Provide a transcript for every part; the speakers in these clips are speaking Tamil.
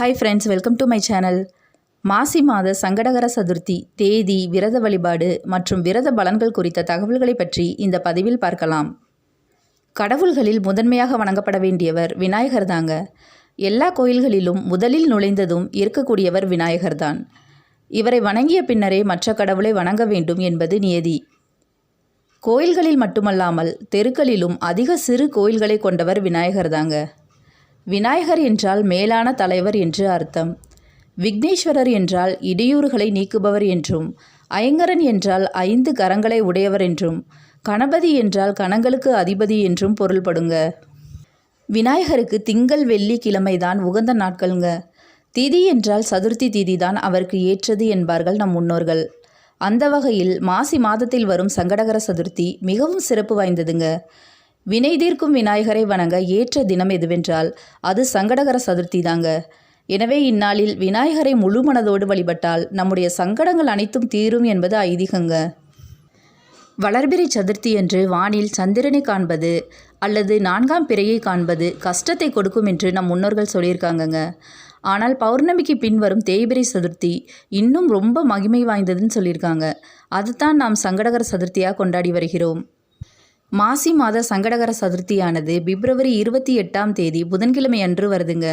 Hi friends welcome to my channel மாசி மாத சங்கடகர சதுர்த்தி தேதி விரத வழிபாடு மற்றும் விரத பலன்கள் குறித்த தகவல்களை பற்றி இந்த பதிவில் பார்க்கலாம். கடவுள்களில் முதன்மையாக வணங்கப்பட வேண்டியவர் விநாயகர் தாங்க. எல்லா கோயில்களிலும் முதலில் நுழைந்ததும் இருக்கக்கூடியவர் விநாயகர்தான் இவரை வணங்கிய பின்னரே மற்ற கடவுளை வணங்க வேண்டும் என்பது நியதி. கோயில்களில் மட்டுமல்லாமல் தெருக்களிலும் அதிக சிறு கோயில்களை கொண்டவர் விநாயகர் தாங்க. விநாயகர் என்றால் மேலான தலைவர் என்று அர்த்தம். விக்னேஸ்வரர் என்றால் இடையூறுகளை நீக்குபவர் என்றும் ஐங்கரன் என்றால் ஐந்து கரங்களை உடையவர் என்றும் கணபதி என்றால் கணங்களுக்கு அதிபதி என்றும் பொருள்படுங்க. விநாயகருக்கு திங்கள் வெள்ளி கிழமைதான் உகந்த நாட்களுங்க. திதி என்றால் சதுர்த்தி திதி தான் அவருக்கு ஏற்றது என்பார்கள் நம் முன்னோர்கள். அந்த வகையில் மாசி மாதத்தில் வரும் சங்கடகர சதுர்த்தி மிகவும் சிறப்பு வாய்ந்ததுங்க. வினை தீர்க்கும் விநாயகரை வணங்க ஏற்ற தினம் எதுவென்றால் அது சங்கடகர சதுர்த்தி தாங்க எனவே இந்நாளில் விநாயகரை முழு மனதோடு வழிபட்டால் நம்முடைய சங்கடங்கள் அனைத்தும் தீரும் என்பது ஐதீகங்க. வளர்பிறை சதுர்த்தி என்று வானில் சந்திரனை காண்பது அல்லது நான்காம் பிறையை காண்பது கஷ்டத்தை கொடுக்கும் என்று நம் முன்னோர்கள் சொல்லியிருக்காங்கங்க. ஆனால் பௌர்ணமிக்கு பின்வரும் தேய்பிரை சதுர்த்தி இன்னும் ரொம்ப மகிமை வாய்ந்ததுன்னு சொல்லியிருக்காங்க. அதுதான் நாம் சங்கடகர சதுர்த்தியாக கொண்டாடி வருகிறோம். மாசி மாத சங்கடகர சதுர்த்தியானது பிப்ரவரி இருபத்தி எட்டாம் தேதி புதன்கிழமை அன்று வருதுங்க.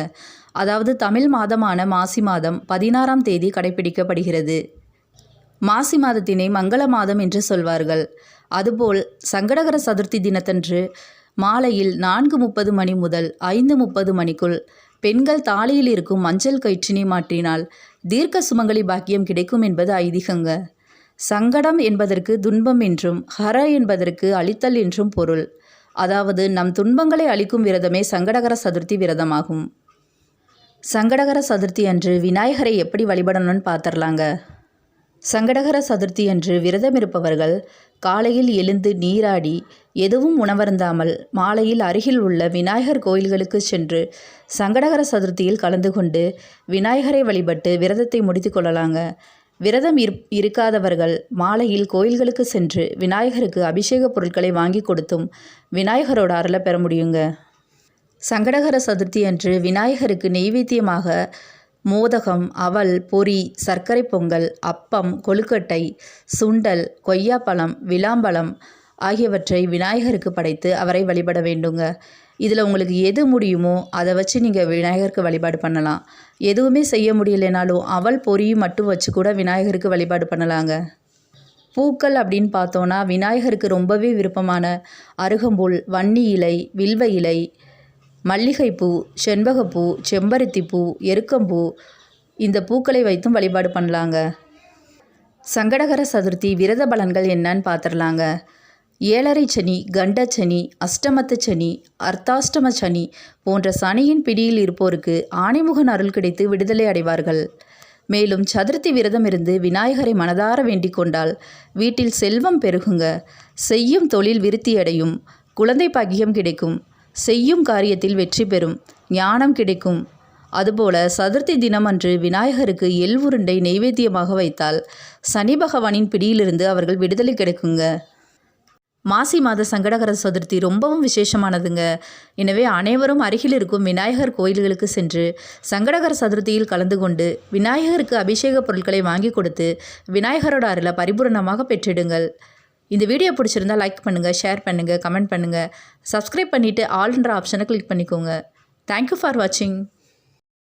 அதாவது தமிழ் மாதமான மாசி மாதம் பதினாறாம் தேதி கடைபிடிக்கப்படுகிறது. மாசி மாதத்தினை மங்கள மாதம் என்று சொல்வார்கள். அதுபோல் சங்கடகர சதுர்த்தி தினத்தன்று மாலையில் நான்கு முப்பது மணி முதல் ஐந்து முப்பது மணிக்குள் பெண்கள் தாலியில் இருக்கும் மஞ்சள் கயிற்றினை மாற்றினால் தீர்க்க சுமங்கலி பாக்கியம் கிடைக்கும் என்பது ஐதீகங்க. சங்கடம் என்பதற்கு துன்பம் என்றும் ஹர என்பதற்கு அழித்தல் என்றும் பொருள். அதாவது நம் துன்பங்களை அளிக்கும் விரதமே சங்கடகர சதுர்த்தி விரதமாகும். சங்கடகர சதுர்த்தி அன்று விநாயகரை எப்படி வழிபடணும்னு பார்த்துடலாங்க. சங்கடகர சதுர்த்தி அன்று விரதம் இருப்பவர்கள் காலையில் எழுந்து நீராடி எதுவும் உணவருந்தாமல் மாலையில் அருகில் உள்ள விநாயகர் கோயில்களுக்கு சென்று சங்கடகர சதுர்த்தியில் கலந்து கொண்டு விநாயகரை வழிபட்டு விரதத்தை முடித்து கொள்ளலாங்க. விரதம் இரு இருக்காதவர்கள் மாலையில் கோயில்களுக்கு சென்று விநாயகருக்கு அபிஷேக பொருட்களை வாங்கி கொடுத்தும் விநாயகரோட அருளை பெற முடியுங்க. சங்கடகர சதுர்த்தி அன்று விநாயகருக்கு நெய்வேத்தியமாக மோதகம் அவல் பொறி சர்க்கரை பொங்கல் அப்பம் கொழுக்கட்டை சுண்டல் கொய்யாப்பழம் விளாம்பழம் ஆகியவற்றை விநாயகருக்கு படைத்து அவரை வழிபட வேண்டுங்க. இதில் உங்களுக்கு எது முடியுமோ அதை வச்சு நீங்கள் விநாயகருக்கு வழிபாடு பண்ணலாம். எதுவுமே செய்ய முடியலைனாலும் அவள் பொரி மட்டும் வச்சு கூட விநாயகருக்கு வழிபாடு பண்ணலாங்க. பூக்கள் அப்படின்னு பார்த்தோன்னா விநாயகருக்கு ரொம்பவே விருப்பமான அருகம்புல் வன்னி இலை வில்வ இலை மல்லிகைப்பூ செண்பகப்பூ செம்பருத்திப்பூ எருக்கம்பூ இந்த பூக்களை வைத்தும் வழிபாடு பண்ணலாங்க. சங்கடகர சதுர்த்தி விரத பலன்கள் என்னன்னு பார்த்துடலாங்க ஏழரை சனி கண்டச்சனி அஷ்டமத்து சனி அர்த்தாஷ்டம சனி போன்ற சனியின் பிடியில் இருப்போருக்கு ஆணைமுகன் அருள் கிடைத்து விடுதலை அடைவார்கள். மேலும் சதுர்த்தி விரதம் இருந்து விநாயகரை மனதார வேண்டிக் கொண்டால் வீட்டில் செல்வம் பெருகுங்க. செய்யும் தொழில் விருத்தியடையும். குழந்தை பாக்கியம் கிடைக்கும். செய்யும் காரியத்தில் வெற்றி பெறும். ஞானம் கிடைக்கும். அதுபோல சதுர்த்தி தினமன்று விநாயகருக்கு எள் உருண்டை நெய்வேத்தியமாக வைத்தால் சனி பகவானின் பிடியிலிருந்து அவர்கள் விடுதலை கிடைக்குங்க. மாசி மாத சங்கடகர சதுர்த்தி ரொம்பவும் விசேஷமானதுங்க. எனவே அனைவரும் அருகில் இருக்கும் விநாயகர் கோயில்களுக்கு சென்று சங்கடகர சதுர்த்தியில் கலந்து கொண்டு விநாயகருக்கு அபிஷேக பொருட்களை வாங்கி கொடுத்து விநாயகரோட அருளை பரிபூரணமாக பெற்றிடுங்கள். இந்த வீடியோ பிடிச்சிருந்தால் லைக் பண்ணுங்கள் ஷேர் பண்ணுங்கள் கமெண்ட் பண்ணுங்கள் சப்ஸ்கிரைப் பண்ணிவிட்டு ஆல்ன்ற ஆப்ஷனை கிளிக் பண்ணிக்கோங்க. தேங்க்யூ ஃபார் வாட்சிங்